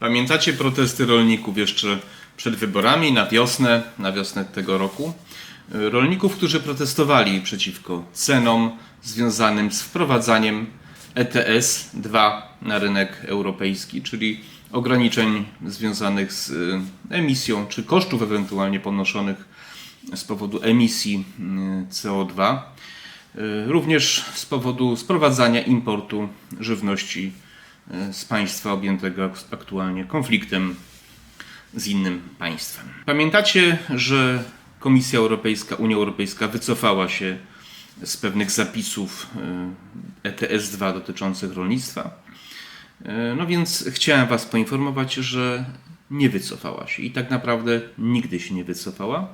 Pamiętacie protesty rolników jeszcze przed wyborami na wiosnę, na wiosnę tego roku? Rolników, którzy protestowali przeciwko cenom związanym z wprowadzaniem ETS 2 na rynek europejski, czyli ograniczeń związanych z y, emisją czy kosztów ewentualnie ponoszonych z powodu emisji y, CO2, y, również z powodu sprowadzania importu żywności z państwa objętego ak- aktualnie konfliktem z innym państwem. Pamiętacie, że Komisja Europejska, Unia Europejska wycofała się z pewnych zapisów y, ETS 2 dotyczących rolnictwa. E, No więc chciałem Was poinformować, że nie wycofała się i tak naprawdę nigdy się nie wycofała.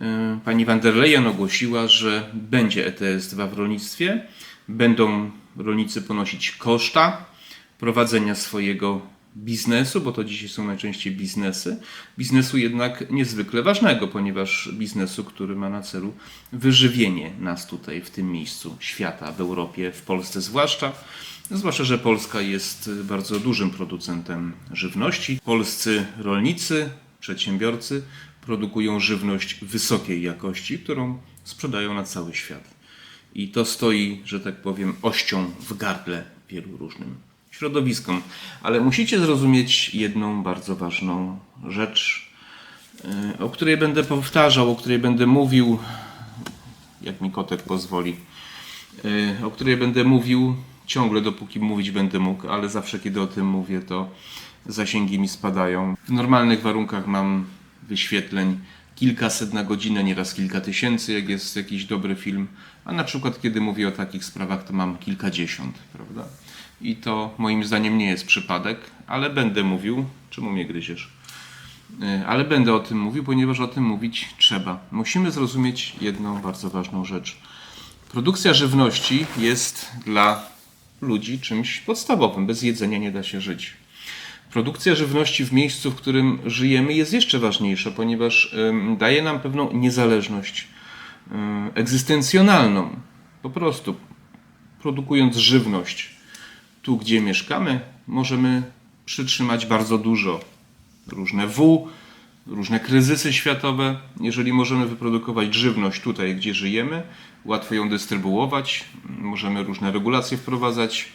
E, Pani van der Leyen ogłosiła, że będzie ETS 2 w rolnictwie, będą rolnicy ponosić koszta prowadzenia swojego biznesu, bo to dzisiaj są najczęściej biznesy. Biznesu jednak niezwykle ważnego, ponieważ biznesu, który ma na celu wyżywienie nas tutaj w tym miejscu świata, w Europie, w Polsce zwłaszcza. Zwłaszcza, że Polska jest bardzo dużym producentem żywności. Polscy rolnicy, przedsiębiorcy produkują żywność wysokiej jakości, którą sprzedają na cały świat. I to stoi, że tak powiem, ością w gardle wielu różnym środowiskom. Ale musicie zrozumieć jedną bardzo ważną rzecz, y, o której będę powtarzał, o której będę mówił, jak mi kotek pozwoli, y, o której będę mówił ciągle, dopóki mówić będę mógł, ale zawsze, kiedy o tym mówię, to zasięgi mi spadają. W normalnych warunkach mam wyświetleń kilkaset na godzinę, nieraz kilka tysięcy, jak jest jakiś dobry film, a na przykład, kiedy mówię o takich sprawach, to mam kilkadziesiąt, prawda? I to moim zdaniem nie jest przypadek, ale będę mówił. Czemu mnie gryziesz? Y, Ale będę o tym mówił, ponieważ o tym mówić trzeba. Musimy zrozumieć jedną bardzo ważną rzecz. Produkcja żywności jest dla ludzi czymś podstawowym. Bez jedzenia nie da się żyć. Produkcja żywności w miejscu, w którym żyjemy, jest jeszcze ważniejsza, ponieważ daje nam pewną niezależność egzystencjonalną. Po prostu produkując żywność tu, gdzie mieszkamy, możemy przytrzymać bardzo dużo. Różne W, różne kryzysy światowe. Jeżeli możemy wyprodukować żywność tutaj, gdzie żyjemy, łatwo ją dystrybuować, możemy różne regulacje wprowadzać.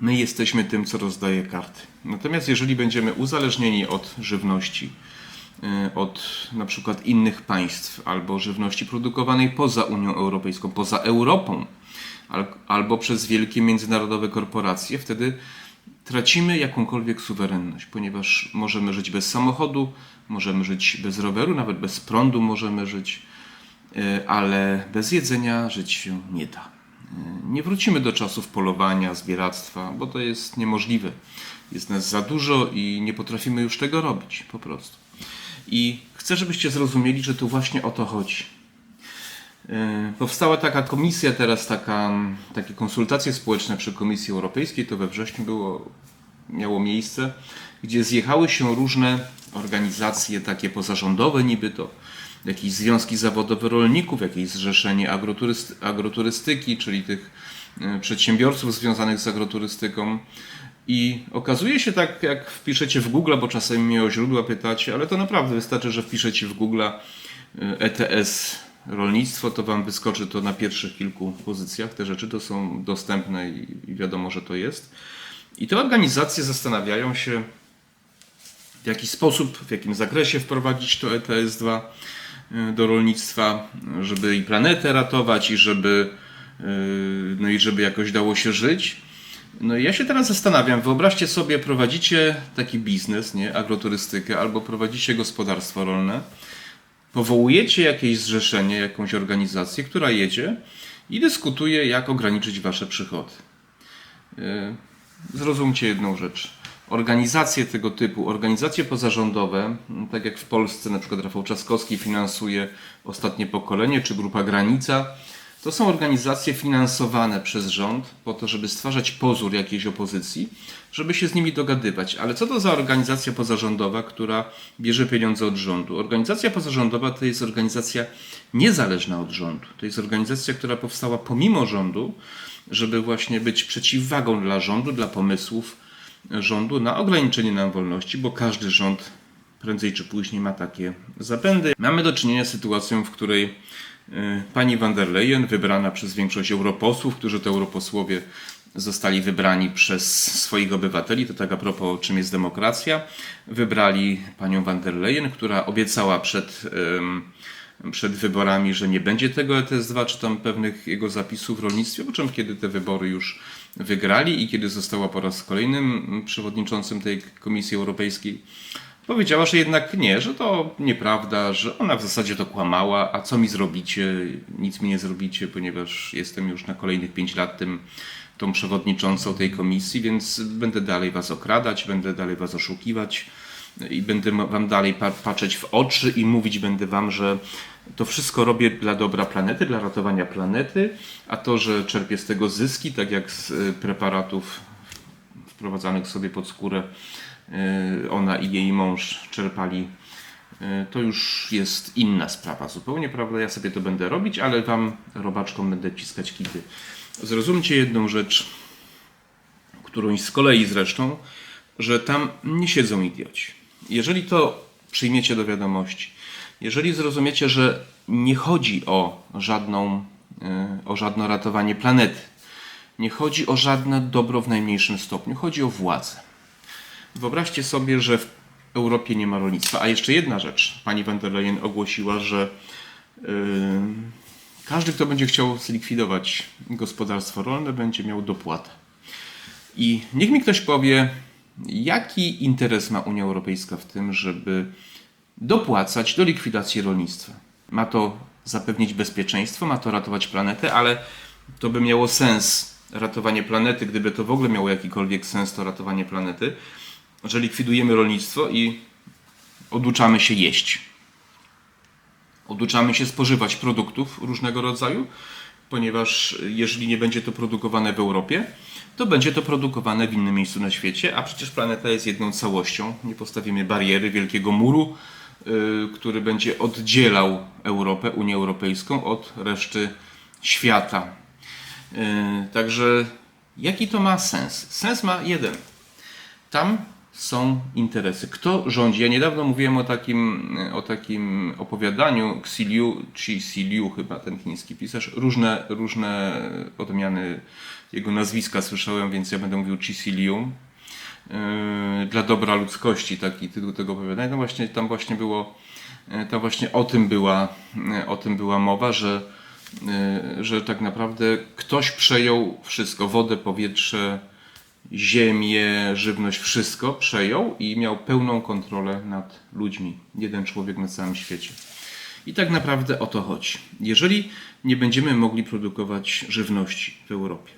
My jesteśmy tym, co rozdaje karty. Natomiast jeżeli będziemy uzależnieni od żywności, y, od na przykład innych państw albo żywności produkowanej poza Unią Europejską, poza Europą, albo przez wielkie międzynarodowe korporacje, wtedy tracimy jakąkolwiek suwerenność, ponieważ możemy żyć bez samochodu, możemy żyć bez roweru, nawet bez prądu możemy żyć, y, ale bez jedzenia żyć się nie da. Y, Nie wrócimy do czasów polowania, zbieractwa, bo to jest niemożliwe. Jest nas za dużo i nie potrafimy już tego robić, po prostu. I chcę, żebyście zrozumieli, że tu właśnie o to chodzi. E, Powstała taka komisja teraz, taka, takie konsultacje społeczne przy Komisji Europejskiej, to we wrześniu było, miało miejsce, gdzie zjechały się różne organizacje takie pozarządowe niby to, jakieś związki zawodowe rolników, jakieś zrzeszenie agroturyst, agroturystyki, czyli tych e, przedsiębiorców związanych z agroturystyką. I okazuje się tak, jak wpiszecie w Google, bo czasem mnie o źródła pytacie, ale to naprawdę wystarczy, że wpiszecie w Google e, ETS rolnictwo, to Wam wyskoczy to na pierwszych kilku pozycjach. Te rzeczy to są dostępne i wiadomo, że to jest. I te organizacje zastanawiają się, w jaki sposób, w jakim zakresie wprowadzić to ETS-2 y, do rolnictwa, żeby i planetę ratować, i żeby, y, no i żeby jakoś dało się żyć. No i ja się teraz zastanawiam, wyobraźcie sobie, prowadzicie taki biznes, nie, agroturystykę, albo prowadzicie gospodarstwo rolne, powołujecie jakieś zrzeszenie, jakąś organizację, która jedzie i dyskutuje, jak ograniczyć wasze przychody. Yy, Zrozumcie jedną rzecz. Organizacje tego typu, organizacje pozarządowe, tak jak w Polsce na przykład Rafał Trzaskowski finansuje Ostatnie Pokolenie czy Grupa Granica, to są organizacje finansowane przez rząd po to, żeby stwarzać pozór jakiejś opozycji, żeby się z nimi dogadywać. Ale co to za organizacja pozarządowa, która bierze pieniądze od rządu? Organizacja pozarządowa to jest organizacja niezależna od rządu. To jest organizacja, która powstała pomimo rządu, żeby właśnie być przeciwwagą dla rządu, dla pomysłów rządu na ograniczenie nam wolności, bo każdy rząd prędzej czy później ma takie zapędy. Mamy do czynienia z sytuacją, w której pani van der Leyen, wybrana przez większość europosłów, którzy to europosłowie zostali wybrani przez swoich obywateli, to tak a propos czym jest demokracja, wybrali panią van der Leyen, która obiecała przed, przed wyborami, że nie będzie tego ETS-2 czy tam pewnych jego zapisów w rolnictwie, po czym kiedy te wybory już wygrali i kiedy została po raz kolejnym przewodniczącym tej Komisji Europejskiej, powiedziała, że jednak nie, że to nieprawda, że ona w zasadzie to kłamała, a co mi zrobicie? Nic mi nie zrobicie, ponieważ jestem już na kolejnych 5 lat tym tą przewodniczącą tej komisji, więc będę dalej was okradać, będę dalej was oszukiwać i będę wam dalej patrzeć w oczy i mówić będę wam, że to wszystko robię dla dobra planety, dla ratowania planety, a to, że czerpię z tego zyski, tak jak z y, preparatów wprowadzanych sobie pod skórę, ona i jej mąż czerpali, y, to już jest inna sprawa zupełnie, prawda? Ja sobie to będę robić, ale wam, robaczkom, będę ciskać kity. Zrozumcie jedną rzecz, którą z kolei zresztą, że tam nie siedzą idioci. Jeżeli to przyjmiecie do wiadomości, jeżeli zrozumiecie, że nie chodzi o żadną, e, o żadne ratowanie planety, nie chodzi o żadne dobro w najmniejszym stopniu, chodzi o władzę. Wyobraźcie sobie, że w Europie nie ma rolnictwa. A jeszcze jedna rzecz. Pani van der Leyen ogłosiła, że yy, każdy, kto będzie chciał zlikwidować gospodarstwo rolne, będzie miał dopłatę. I niech mi ktoś powie, jaki interes ma Unia Europejska w tym, żeby dopłacać do likwidacji rolnictwa. Ma to zapewnić bezpieczeństwo, ma to ratować planetę, ale to by miało sens ratowanie planety, gdyby to w ogóle miało jakikolwiek sens to ratowanie planety, że likwidujemy rolnictwo i oduczamy się jeść. Oduczamy się spożywać produktów różnego rodzaju, ponieważ jeżeli nie będzie to produkowane w Europie, to będzie to produkowane w innym miejscu na świecie, a przecież planeta jest jedną całością. Nie postawimy bariery, wielkiego muru, Y, który będzie oddzielał Europę, Unię Europejską od reszty świata. Y, także jaki to ma sens? Sens ma jeden. Tam są interesy. Kto rządzi? Ja niedawno mówiłem o takim, o takim opowiadaniu Xiliu, czy Xiliu chyba ten chiński pisarz. Różne, różne odmiany jego nazwiska słyszałem, więc ja będę mówił Xiliu. Yy, dla dobra ludzkości, taki tytuł tego opowiadania. No właśnie, tam właśnie było, yy, tam właśnie o tym była, yy, o tym była mowa, że, że tak naprawdę ktoś przejął wszystko, wodę, powietrze, ziemię, żywność, wszystko przejął i miał pełną kontrolę nad ludźmi. Jeden człowiek na całym świecie. I tak naprawdę o to chodzi. Jeżeli nie będziemy mogli produkować żywności w Europie,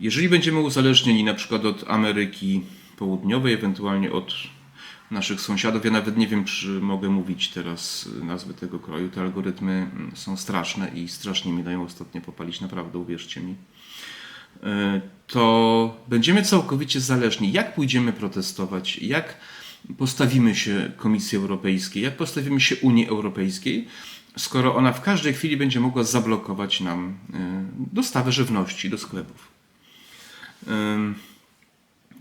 jeżeli będziemy uzależnieni na przykład od Ameryki Południowej, ewentualnie od naszych sąsiadów, ja nawet nie wiem, czy mogę mówić teraz nazwy tego kraju, te algorytmy są straszne i strasznie mi dają ostatnio popalić, naprawdę, uwierzcie mi, to będziemy całkowicie zależni. Jak pójdziemy protestować, jak postawimy się Komisji Europejskiej, jak postawimy się Unii Europejskiej, skoro ona w każdej chwili będzie mogła zablokować nam e, dostawę żywności do sklepów.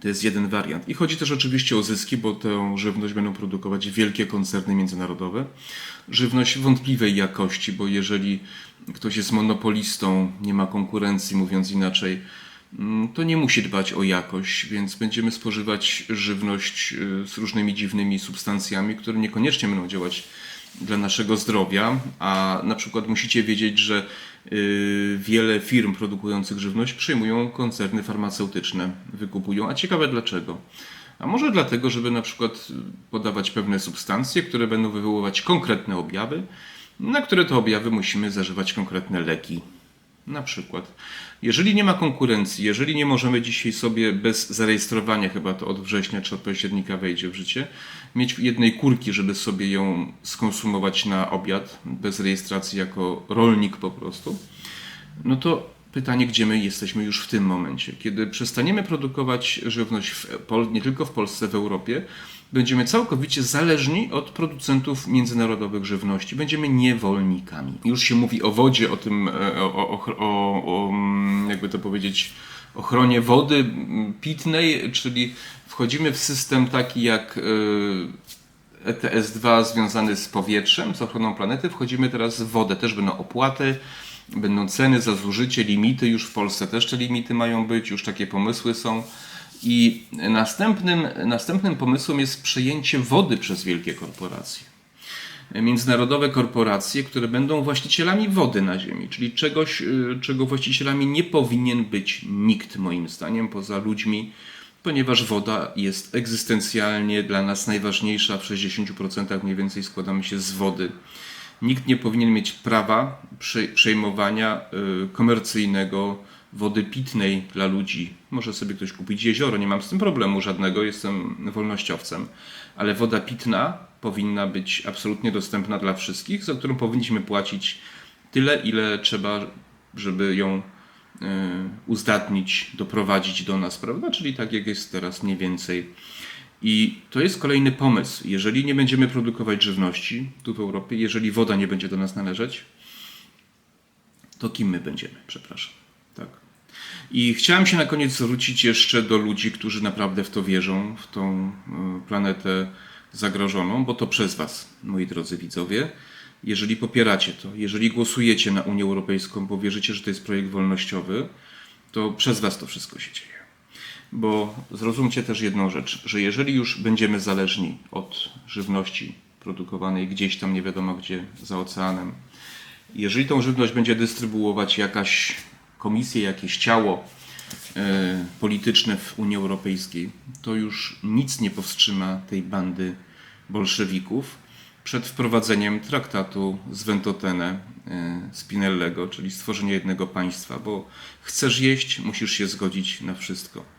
To jest jeden wariant. I chodzi też oczywiście o zyski, bo tę żywność będą produkować wielkie koncerny międzynarodowe. Żywność wątpliwej jakości, bo jeżeli ktoś jest monopolistą, nie ma konkurencji, mówiąc inaczej, mm, to nie musi dbać o jakość, więc będziemy spożywać żywność y, z różnymi dziwnymi substancjami, które niekoniecznie będą działać dla naszego zdrowia, a na przykład musicie wiedzieć, że y, wiele firm produkujących żywność przyjmują koncerny farmaceutyczne, wykupują. A ciekawe dlaczego? A może dlatego, żeby na przykład podawać pewne substancje, które będą wywoływać konkretne objawy, na które to objawy musimy zażywać konkretne leki. Na przykład, jeżeli nie ma konkurencji, jeżeli nie możemy dzisiaj sobie bez zarejestrowania, chyba to od września czy od października wejdzie w życie, mieć jednej kurki, żeby sobie ją skonsumować na obiad, bez rejestracji jako rolnik po prostu, no to pytanie, gdzie my jesteśmy już w tym momencie. Kiedy przestaniemy produkować żywność w, nie tylko w Polsce, w Europie, będziemy całkowicie zależni od producentów międzynarodowych żywności. Będziemy niewolnikami. Już się mówi o wodzie, o tym, e, o, o, o, o jakby to powiedzieć, ochronie wody pitnej, czyli wchodzimy w system taki jak e, ETS-2 związany z powietrzem, z ochroną planety, wchodzimy teraz w wodę. Też będą opłaty, będą ceny za zużycie, limity. Już w Polsce też te limity mają być, już takie pomysły są. I następnym, następnym pomysłem jest przejęcie wody przez wielkie korporacje. Międzynarodowe korporacje, które będą właścicielami wody na Ziemi, czyli czegoś, y, czego właścicielami nie powinien być nikt, moim zdaniem, poza ludźmi, ponieważ woda jest egzystencjalnie dla nas najważniejsza. W 60% mniej więcej składamy się z wody. Nikt nie powinien mieć prawa prze- przejmowania y, komercyjnego wody pitnej dla ludzi. Może sobie ktoś kupić jezioro, nie mam z tym problemu żadnego, jestem wolnościowcem, ale woda pitna powinna być absolutnie dostępna dla wszystkich, za którą powinniśmy płacić tyle, ile trzeba, żeby ją y, uzdatnić, doprowadzić do nas, prawda? Czyli tak jak jest teraz mniej więcej. I to jest kolejny pomysł. Jeżeli nie będziemy produkować żywności tu w Europie, jeżeli woda nie będzie do nas należeć, to kim my będziemy? Przepraszam. I chciałem się na koniec zwrócić jeszcze do ludzi, którzy naprawdę w to wierzą, w tą y, planetę zagrożoną, bo to przez Was, moi drodzy widzowie. Jeżeli popieracie to, jeżeli głosujecie na Unię Europejską, bo wierzycie, że to jest projekt wolnościowy, to przez Was to wszystko się dzieje. Bo zrozumcie też jedną rzecz, że jeżeli już będziemy zależni od żywności produkowanej gdzieś tam, nie wiadomo gdzie, za oceanem, jeżeli tą żywność będzie dystrybuować jakaś komisja, jakieś ciało e, polityczne w Unii Europejskiej, to już nic nie powstrzyma tej bandy bolszewików przed wprowadzeniem traktatu z Ventotene e, Spinellego, czyli stworzenie jednego państwa, bo chcesz jeść, musisz się zgodzić na wszystko.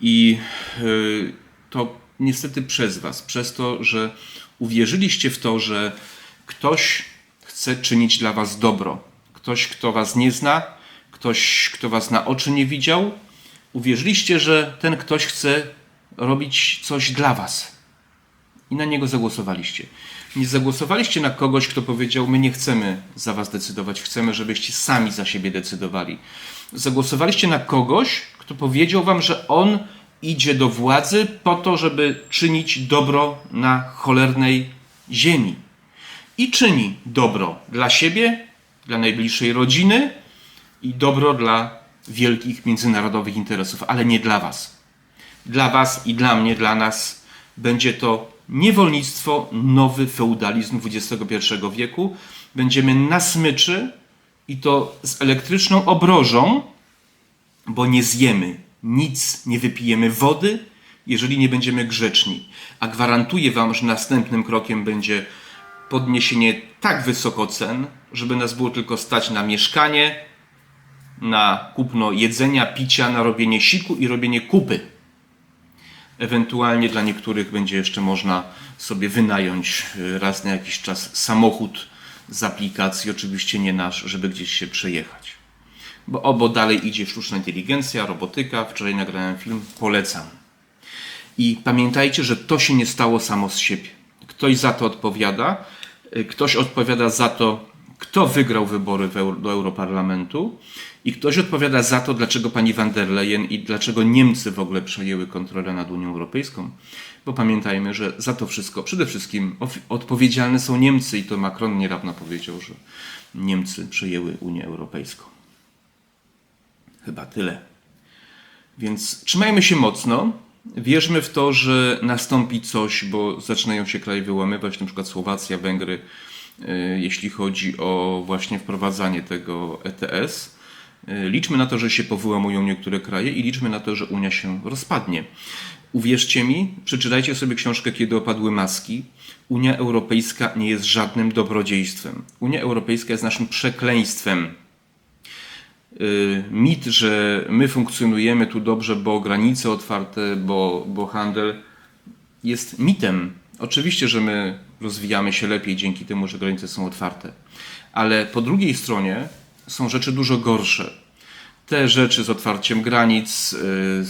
I y, to niestety przez Was, przez to, że uwierzyliście w to, że ktoś chce czynić dla Was dobro. Ktoś, kto Was nie zna, ktoś, kto Was na oczy nie widział, uwierzyliście, że ten ktoś chce robić coś dla Was. I na niego zagłosowaliście. Nie zagłosowaliście na kogoś, kto powiedział: My nie chcemy za Was decydować, chcemy, żebyście sami za siebie decydowali. Zagłosowaliście na kogoś, kto powiedział Wam, że on idzie do władzy po to, żeby czynić dobro na cholernej ziemi. I czyni dobro dla siebie, dla najbliższej rodziny i dobro dla wielkich międzynarodowych interesów, ale nie dla Was. Dla Was i dla mnie, dla nas będzie to niewolnictwo, nowy feudalizm XXI wieku. Będziemy na smyczy i to z elektryczną obrożą, bo nie zjemy nic, nie wypijemy wody, jeżeli nie będziemy grzeczni. A gwarantuję Wam, że następnym krokiem będzie podniesienie tak wysoko cen, żeby nas było tylko stać na mieszkanie, na kupno jedzenia, picia, na robienie siku i robienie kupy. Ewentualnie dla niektórych będzie jeszcze można sobie wynająć y, raz na jakiś czas samochód z aplikacji, oczywiście nie nasz, żeby gdzieś się przejechać. Bo obo dalej idzie sztuczna inteligencja, robotyka. Wczoraj nagrałem film, polecam. I pamiętajcie, że to się nie stało samo z siebie. Ktoś za to odpowiada, y, ktoś odpowiada za to, kto wygrał wybory do Europarlamentu i ktoś odpowiada za to, dlaczego pani van der Leyen i dlaczego Niemcy w ogóle przejęły kontrolę nad Unią Europejską. Bo pamiętajmy, że za to wszystko przede wszystkim odpowiedzialne są Niemcy i to Macron niedawno powiedział, że Niemcy przejęły Unię Europejską. Chyba tyle. Więc trzymajmy się mocno. Wierzmy w to, że nastąpi coś, bo zaczynają się kraje wyłamywać, przykład Słowacja, Węgry, jeśli chodzi o właśnie wprowadzanie tego ETS. Y, liczmy na to, że się powyłamują niektóre kraje i liczmy na to, że Unia się rozpadnie. Uwierzcie mi, przeczytajcie sobie książkę Kiedy opadły maski. Unia Europejska nie jest żadnym dobrodziejstwem. Unia Europejska jest naszym przekleństwem. Y, mit, że my funkcjonujemy tu dobrze, bo granice otwarte, bo, bo handel jest mitem. Oczywiście, że my rozwijamy się lepiej dzięki temu, że granice są otwarte, ale po drugiej stronie są rzeczy dużo gorsze. Te rzeczy z otwarciem granic, y,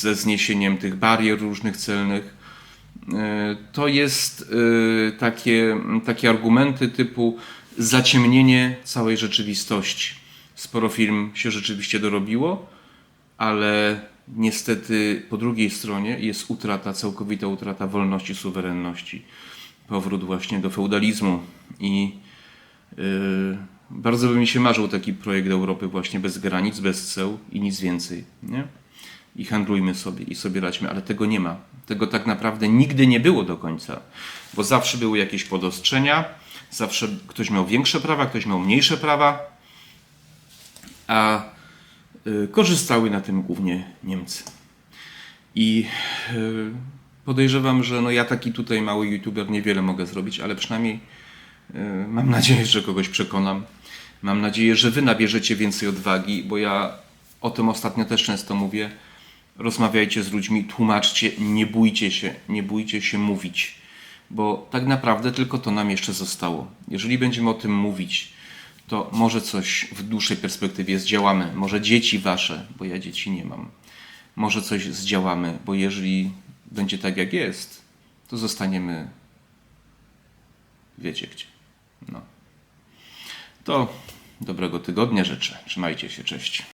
ze zniesieniem tych barier różnych celnych, y, to jest takie, takie argumenty typu zaciemnienie całej rzeczywistości sporo firm się rzeczywiście dorobiło ale niestety po drugiej stronie jest utrata, całkowita utrata wolności, suwerenności. Powrót właśnie do feudalizmu i yy, bardzo by mi się marzył taki projekt Europy właśnie bez granic, bez ceł i nic więcej, nie? I handlujmy sobie i sobie radźmy, ale tego nie ma. Tego tak naprawdę nigdy nie było do końca, bo zawsze były jakieś podostrzenia, zawsze ktoś miał większe prawa, ktoś miał mniejsze prawa, a y, korzystały na tym głównie Niemcy. I y, podejrzewam, że no ja taki tutaj mały youtuber niewiele mogę zrobić, ale przynajmniej y, mam nadzieję, że kogoś przekonam. Mam nadzieję, że wy nabierzecie więcej odwagi, bo ja o tym ostatnio też często mówię. Rozmawiajcie z ludźmi, tłumaczcie, nie bójcie się, nie bójcie się mówić, bo tak naprawdę tylko to nam jeszcze zostało. Jeżeli będziemy o tym mówić, to może coś w dłuższej perspektywie zdziałamy. Może dzieci wasze, bo ja dzieci nie mam. Może coś zdziałamy, bo jeżeli będzie tak jak jest, to zostaniemy wiecie gdzie. No. To dobrego tygodnia życzę. Trzymajcie się, cześć.